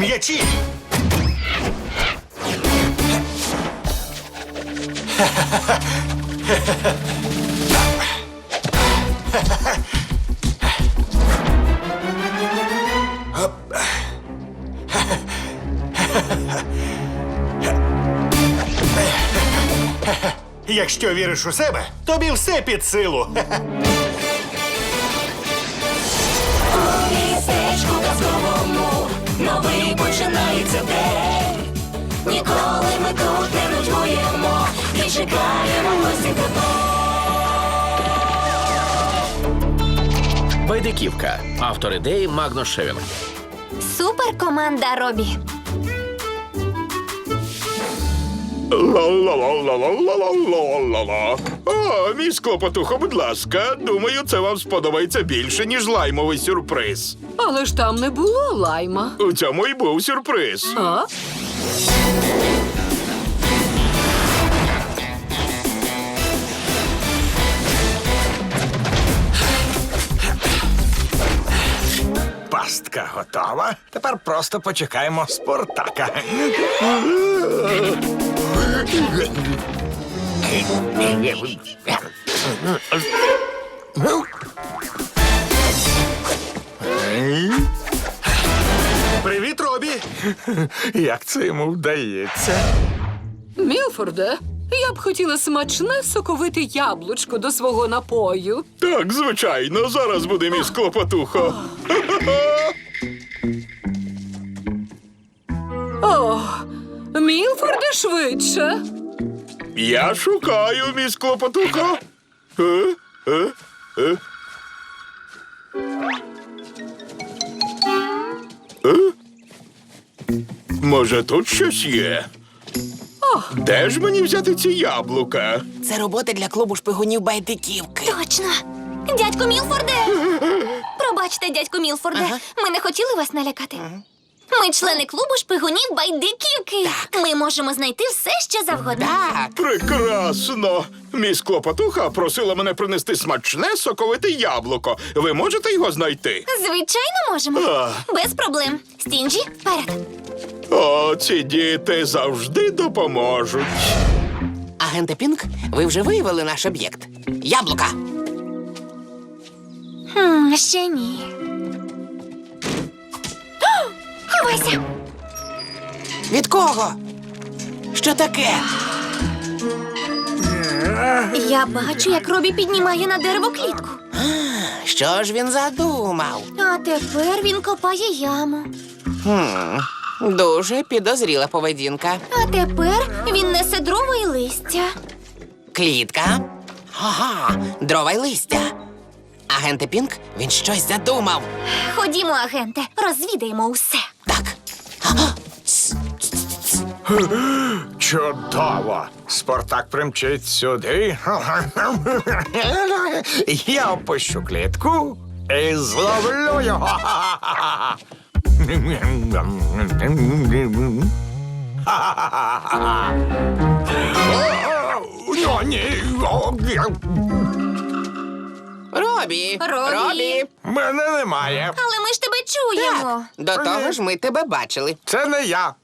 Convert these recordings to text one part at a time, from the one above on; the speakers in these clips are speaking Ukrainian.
м'ячі. Якщо віриш у себе, тобі все під силу. Починається день. Ніколи ми тут не нудьгуємо і чекаємо гості тебе. Байдиківка. Автор ідеї Магнус Шевінг. Супер команда Робі. Ла-ла-ла-ла-ла-ла-ла-ла. О, мій склопотухо, будь ласка. Думаю, це вам сподобається більше, ніж лаймовий сюрприз. Але ж там не було лайма. У цьому і був сюрприз. А? Пастка готова. Тепер просто почекаємо Спартака. Привіт, Робі! Як це йому вдається? Мілфорде, я б хотіла смачне соковите яблучко до свого напою. Так, звичайно, зараз буде мій склопотухо. О, Мілфорде швидше. Я шукаю мій склопотухо. Е? Е? Е? Е? Може, тут щось є? Де ж мені взяти ці яблука? Це роботи для клубу шпигунів байдиківки. Точно. Дядько Мілфорде. Пробачте, дядько Мілфорде. Ми не хотіли вас налякати. Ми члени клубу шпигунів байдиківки. Ми можемо знайти все, що завгодно. Так, Прекрасно! Міс Клопотуха просила мене принести смачне соковите яблуко. Ви можете його знайти? Звичайно, можемо. А. Без проблем. Стінджі, вперед. О, ці діти завжди допоможуть. агенте Пінк, ви вже виявили наш об'єкт. Яблука. Хм, ще ні. О, Ховайся! Від кого? Що таке? Я бачу, як Робі піднімає на дерево клітку. Що ж він задумав? А тепер він копає яму. Дуже підозріла поведінка. А тепер він несе дрова і листя. Клітка. Ага, дрова й листя. Агенте Пінк, він щось задумав. Ходімо, агенте, розвідаємо усе. Чудово! Спартак примчить сюди. Я опущу клітку і зловлю його. О, ні. О, Робі. Робі. Мене немає. Але ми ж тебе чуємо. До того ж, ми тебе бачили. Це не я.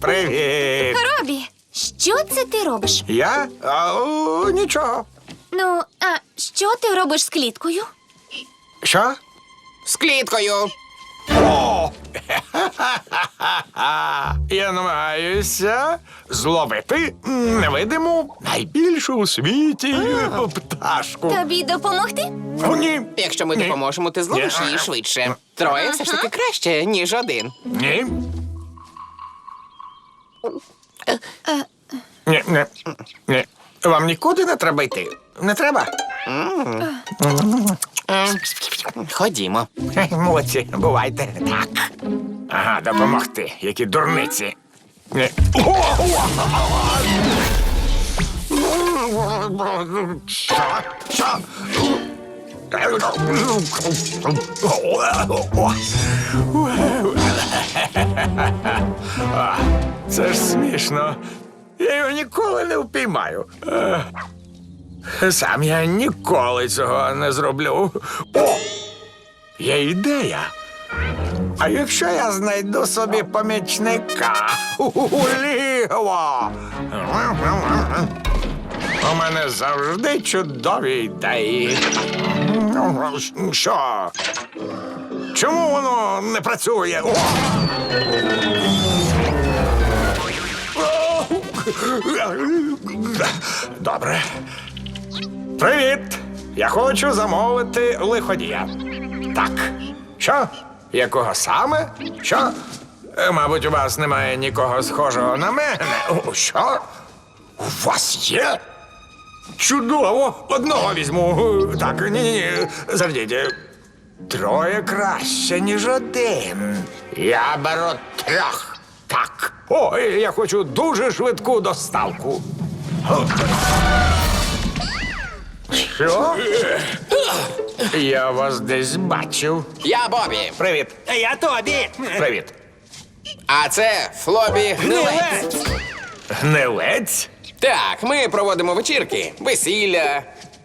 Привіт. Робі, що це ти робиш? Я? А, о, нічого. Ну, а що ти робиш з кліткою? Що? З кліткою. О! Я намагаюся зловити невидиму найбільшу у світі пташку. Тобі допомогти? О, ні. Якщо ми Ні. допоможемо, ти зловиш Ні. її швидше. Троє все ж таки краще, ніж один. Ні. Ні, ні, ні. Вам нікуди не треба йти. Не треба? Ходімо. Молодці, бувайте. Так. Ага, допомогти. Які дурниці. Ні. О, о! Що? Що? Це ж смішно. Я його ніколи не впіймаю. Е, Сам я ніколи цього не зроблю. О! Є ідея. А якщо я знайду собі помічника? Уліво! У мене завжди чудові ідеї. Що? Чому воно не працює? О! Добре. Привіт! Я хочу замовити лиходія. Так. Що? Якого саме? Що? Е, Мабуть, у вас немає нікого схожого на мене. Що? У вас є? Чудово! Одного візьму. Так, ні, ні, ні. Завдіть. Троє краще, ніж один. Я беру трьох. Так. О, я хочу дуже швидку доставку. Що? Я вас десь бачив. Я Бобі. Привіт. Я Тобі. Привіт. А це Флобі Гнилець. Гнилець? Так, ми проводимо вечірки, весілля,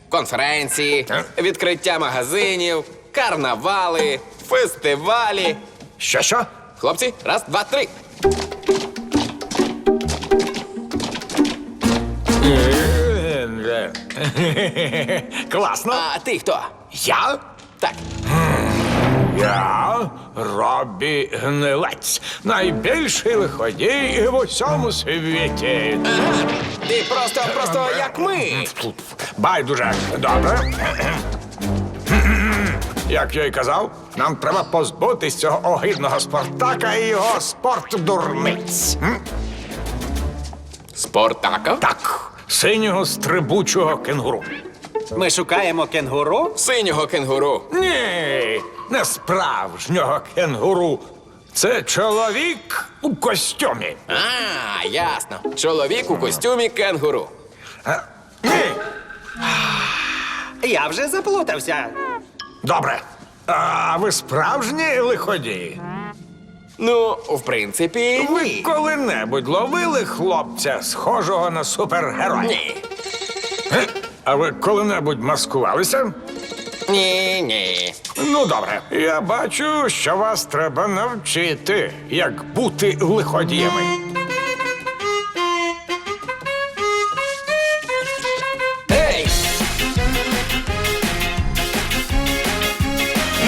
конференції, відкриття магазинів, карнавали, фестивалі. Що що? Хлопці, раз, два, три. Класно. А ти хто? Я? Так. Я Робі Гнилець, найбільший лиходій в усьому світі. Ага. Ти просто, просто як ми. Байдуже. Добре. Як я й казав, нам треба позбутись цього огидного спартака і його спортдурниць. Спортака? Так, синього стрибучого кенгуру. Ми шукаємо кенгуру. Синього кенгуру. Ні, не справжнього кенгуру. Це чоловік у костюмі. А, ясно. Чоловік у костюмі кенгуру. А, Ні, Я вже заплутався. добре. А ви справжні лиходії? Ну, в принципі, Ви ні. коли-небудь ловили хлопця, схожого на супергероя? Ні. Е? А ви коли-небудь маскувалися? Ні, ні. Ну, добре. Я бачу, що вас треба навчити, як бути лиходіями. Ей!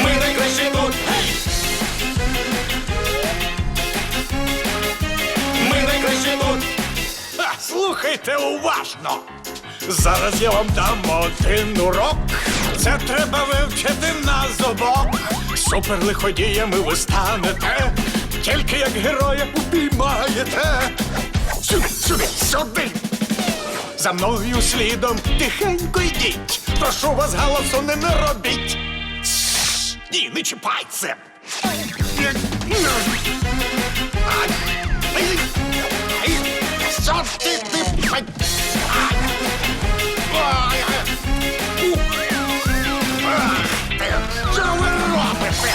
Ми найкращі тут! Ми найкращі тут! Слухайте уважно. Зараз я вам дам один урок. Це треба вивчити на зубок. Суперлиходіями ви станете, тільки як героя упіймаєте. Сюди, сюди. За мною слідом тихенько йдіть. Прошу вас, галасу не наробіть. Ні, не чіпайте. Що ти ти? Що ви робите?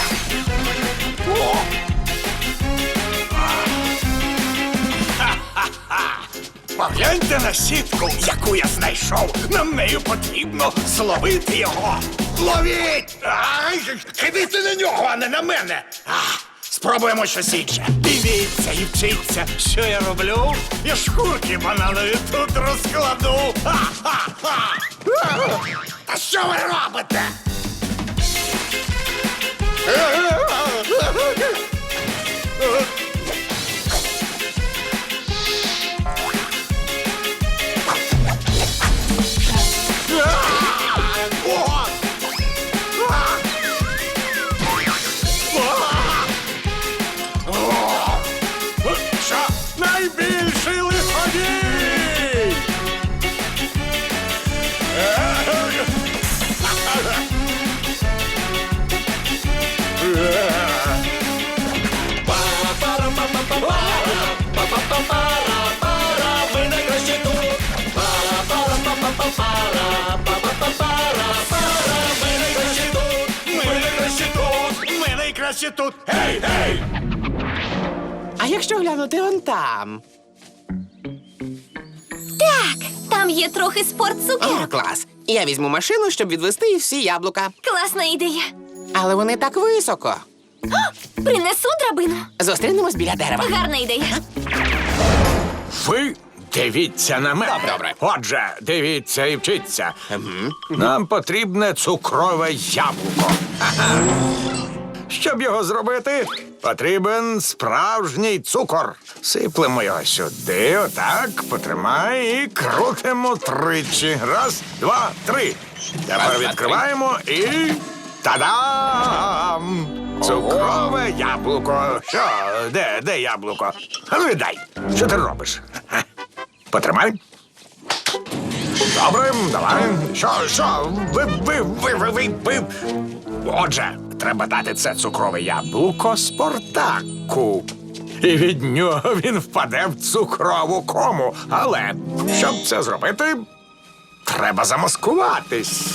Погляньте на сітку, яку я знайшов. Нам нею потрібно зловити його. Ловіть! Ай, кидайте на нього, а не на мене. А, спробуємо щось інше. Дивіться і вчіться, що я роблю. Я шкурки бананові тут розкладу. Ха-ха-ха! Та що ви робите? Uh-huh. Гей, гей! А якщо глянути он там? Так, там є трохи спортцукерок. О, клас. Я візьму машину, щоб відвести всі яблука. Класна ідея. Але вони так високо. Принесу драбину. Зустрінемось біля дерева. Гарна ідея. Ви дивіться на мене. Добре, добре. Отже, дивіться і вчіться. Нам потрібне цукрове яблуко. Ага. Щоб його зробити, потрібен справжній цукор. Сиплемо його сюди, отак, потримай і крутимо тричі. Раз, два, три. Тепер відкриваємо і. Та-дам! Цукрове яблуко. Що? Де, де яблуко? А ну віддай. Що ти робиш? Ха? Потримай. Добре, давай. Що, що? Ви, ви, ви, ви, ви, ви. Отже, треба дати це цукрове яблуко Спартаку. І від нього він впаде в цукрову кому. Але щоб це зробити, треба замаскуватись.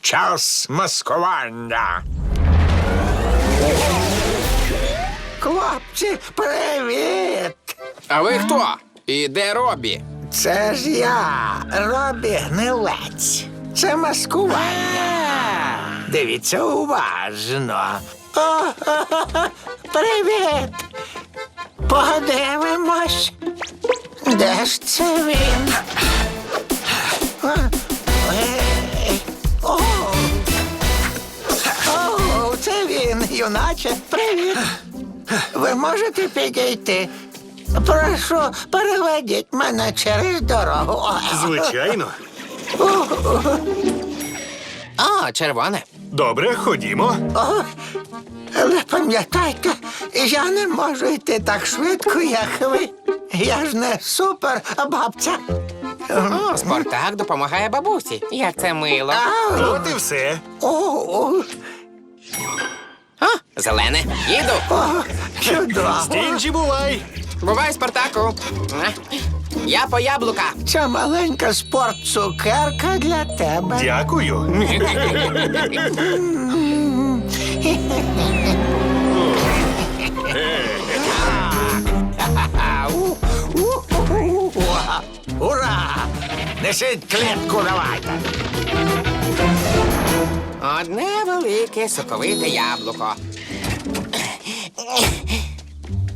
Час маскування. Хлопці, привіт! А ви хто? І де Робі? Це ж я, Робі Гнилець. Це маскування. Дивіться уважно. О, привіт. Подивимось. Де ж це він? Ей, О, О, це він, юначе. Привіт. Ви можете підійти? Прошу, переведіть мене через дорогу. Звичайно. О, червоне. Добре, ходімо. О, але пам'ятайте, я не можу йти так швидко, як ви. Я ж не супер бабця. О, Спартак допомагає бабусі. Як це мило. Ау, От і все. о, о, О, зелене. Їду. о, чудово. Інджі бувай. Бувай, Спартаку. Я по яблука. Ця маленька спортцукерка для тебе. Дякую. Ау. Ура! Несіть клітку, давайте. Одне велике соковите яблуко.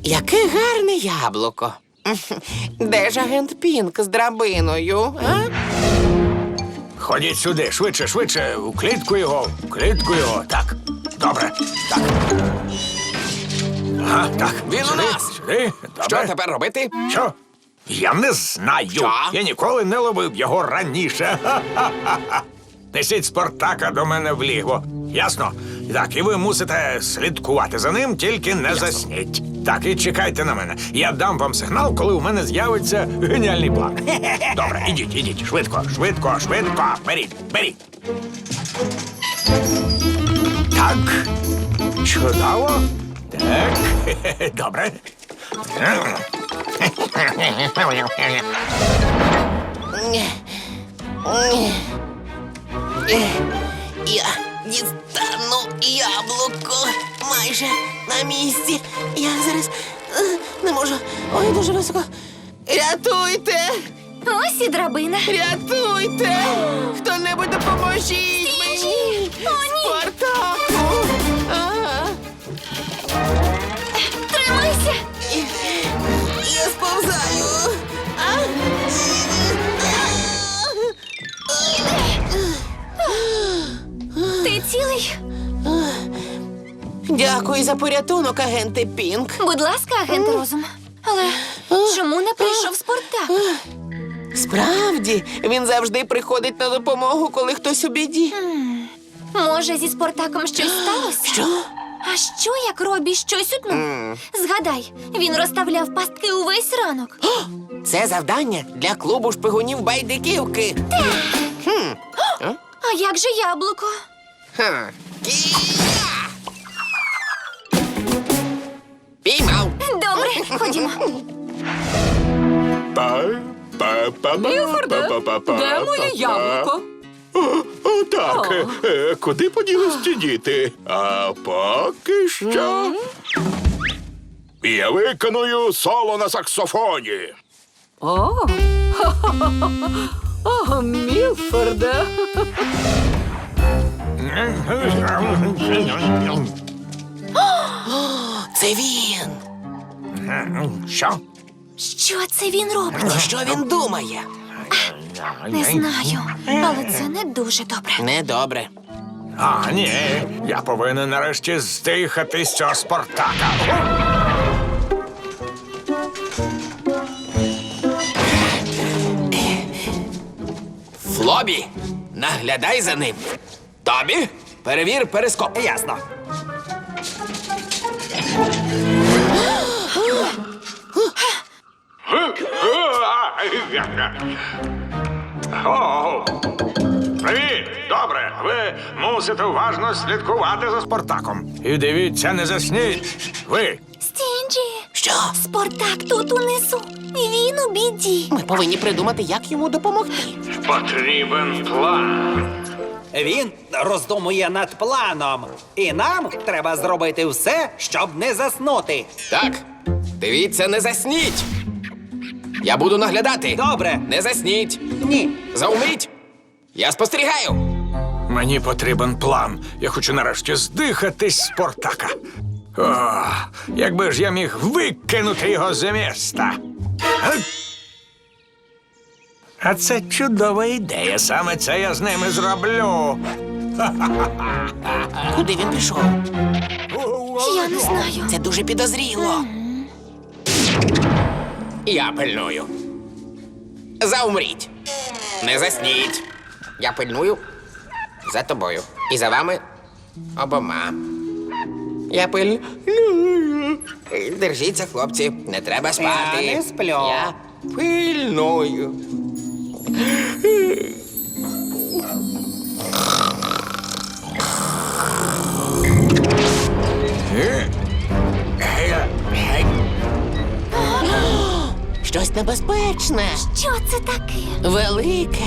Яке гарне яблуко. Де ж агент Пінк з драбиною? А? Ходіть сюди, швидше, швидше, у клітку його, у клітку його. Так, добре, так. Ага, так. Він у нас. Сюди, добре. Що тепер робити? Що? Я не знаю. Що? Я ніколи не ловив його раніше. Ха-ха-ха-ха. Несіть Спартака до мене в лігво. Ясно? Так, і ви мусите слідкувати за ним, тільки не засніть. Так, і чекайте на мене. Я дам вам сигнал, коли у мене з'явиться геніальний план. Добре, ідіть, ідіть, швидко, швидко, швидко. Беріть, беріть. Так. Чудово. Так. Добре. Я дістану яблуко майже на місці. Я зараз е, не можу. Ой, дуже високо. Рятуйте! Ось і драбина. Рятуйте! Хто-небудь допоможіть мені! О, ні! Спартаку! А, Тримайся! Я сповзаю! Цілий? Дякую за порятунок, агенти Пінк. Будь ласка, агент розум. Але чому не прийшов Спартак? Справді, він завжди приходить на допомогу, коли хтось у біді. Може, зі Спартаком щось сталося? Що? А що, як Робі щось утнув? Згадай, він розставляв пастки увесь ранок. Це завдання для клубу шпигунів байдиківки. А як же яблуко? Ха. Кія! Піймав. Добре, ходімо. Па, де моє яблуко? О, так. О. Е, Куди поділись ці діти? А поки що. Я виконую соло на саксофоні. О, О, Мілфорде. Це він. Що? Що це він робить? Що він думає? Не знаю, але це не дуже добре. Недобре. А, ні, я повинен нарешті здихати з цього Спартака. Флобі, наглядай за ним. Тобі, перевір перископ. Ясно. О, Привіт! Добре. Ви мусите уважно слідкувати за Спартаком. І дивіться, не засніть. Ви. Стінджі, Що? Спартак тут унизу. І він у біді. Ми повинні придумати, як йому допомогти. Потрібен план. Він роздумує над планом. І нам треба зробити все, щоб не заснути. Так, дивіться, не засніть. Я буду наглядати. Добре. Не засніть. Ні. Заумріть. Я спостерігаю. Мені потрібен план. Я хочу нарешті здихатись з Спартака. О, якби ж я міг викинути його з міста. А? Це чудова ідея. Саме це я з ними зроблю. Куди він пішов? Я не знаю. Це дуже підозріло. Я пильную. Заумріть. Не засніть. Я пильную за тобою. І за вами обома. Я пильную. Держіться, хлопці. Не треба спати. Я не сплю. Я пильную. Щось небезпечне. Що це таке? Велике.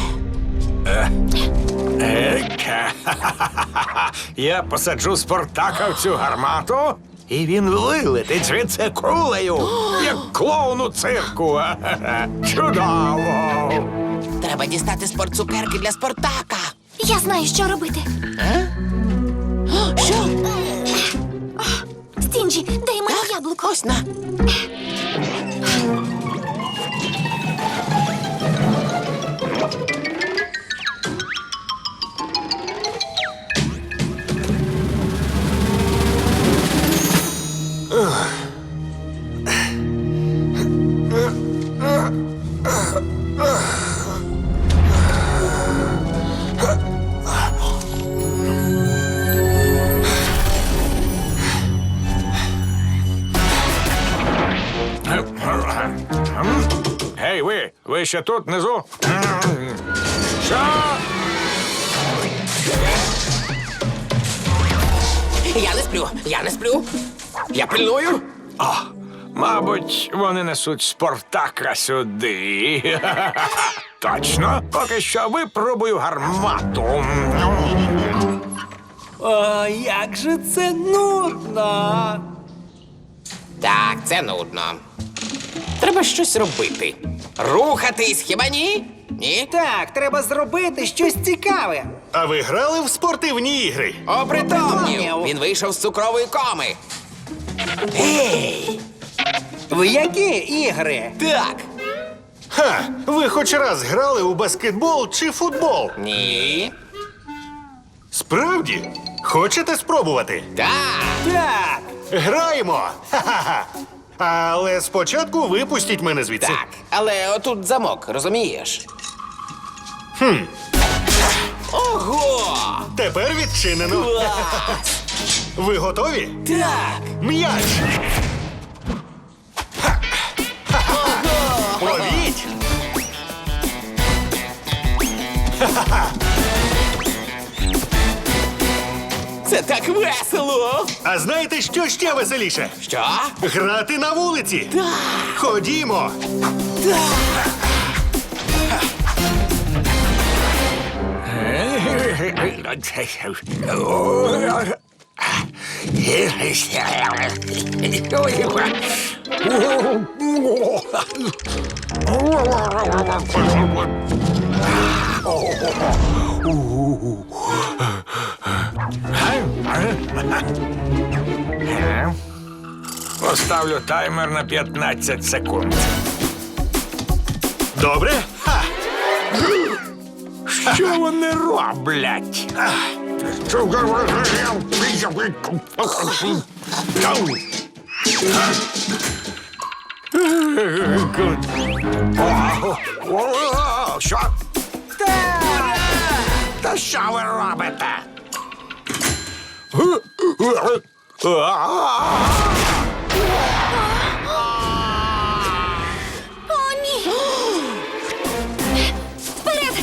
Ека. Я посаджу Спартака в цю гармату, і він вилетить звідси кулею, як клоун у цирку. Чудово! Треба дістати спортцукерки для спортака. Я знаю, що робити. Що? Стінджі, дай мені яблуко. Ось на. Ще тут внизу? Що? Я не сплю, я не сплю. Я пильную. О, мабуть, вони несуть Спартака сюди. Точно, поки що випробую гармату. О, як же це нудно. Так, це нудно. Треба щось робити. Рухатись, хіба ні? Ні? Так, треба зробити щось цікаве. А ви грали в спортивні ігри? Опритомнів! Він вийшов з цукрової коми. Гей! В які ігри? Так. Ха! Ви хоч раз грали у баскетбол чи футбол? Ні. Справді? Хочете спробувати? Так. Так. Граємо! Ха-ха-ха! Але спочатку випустіть мене звідси. Так. Але отут замок, розумієш? Хм. Ого! Тепер відчинено. Клас! Ви готові? Так. М'яч! Це так весело. А знаєте, що ще веселіше? Що? Грати на вулиці. Так. Ходімо. Е? Поставлю таймер на 15 секунд. Добре? Ха. Що вони роблять? Що? Та що ви робите? О, ні! Вперед!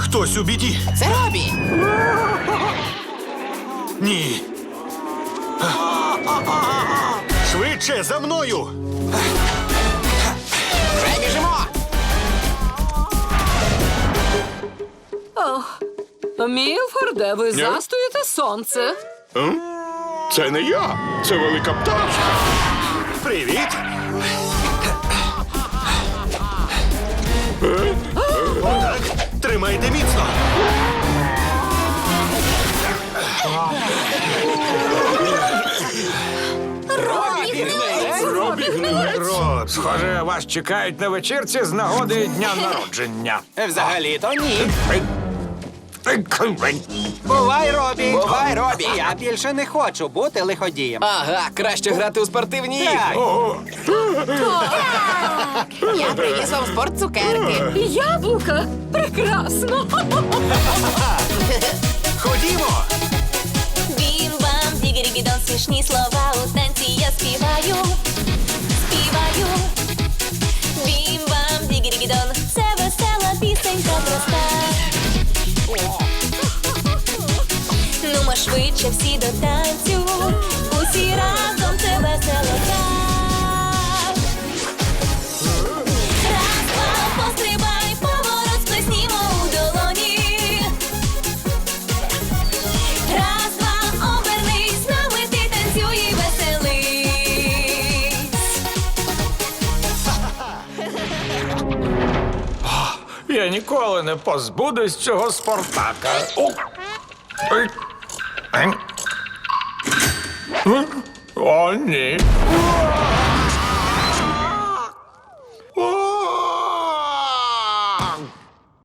Хтось у біді? Це Робі. Ні. Швидше за мною. Вже біжимо. Мілфорде, ви застуєте сонце. М? Це не я, це велика пташка. Привіт. Отак. Тримайте міцно. Робі гнилець. Рот. Схоже, вас чекають на вечірці з нагоди дня народження. Взагалі-то ні. Бувай, Робі! Бувай, Робі. Я більше не хочу бути лиходієм. Ага, краще грати у спортивні ігри. Я приніс вам спорт цукерки. Яблука! Прекрасно! Ходімо. Бім-бам, дігірігідон, смішні слова у танці я співаю, співаю. Бім-бам, дігірігідон, це весела пісенька проста. Швидше всі до танцю, усі разом це весело. Раз, два, пострибай, поворот сплеснімо у долоні. Раз, два, обернись, нами ти і веселись. Я ніколи не позбудусь цього спортака. О! Ой. Ем. О, ні.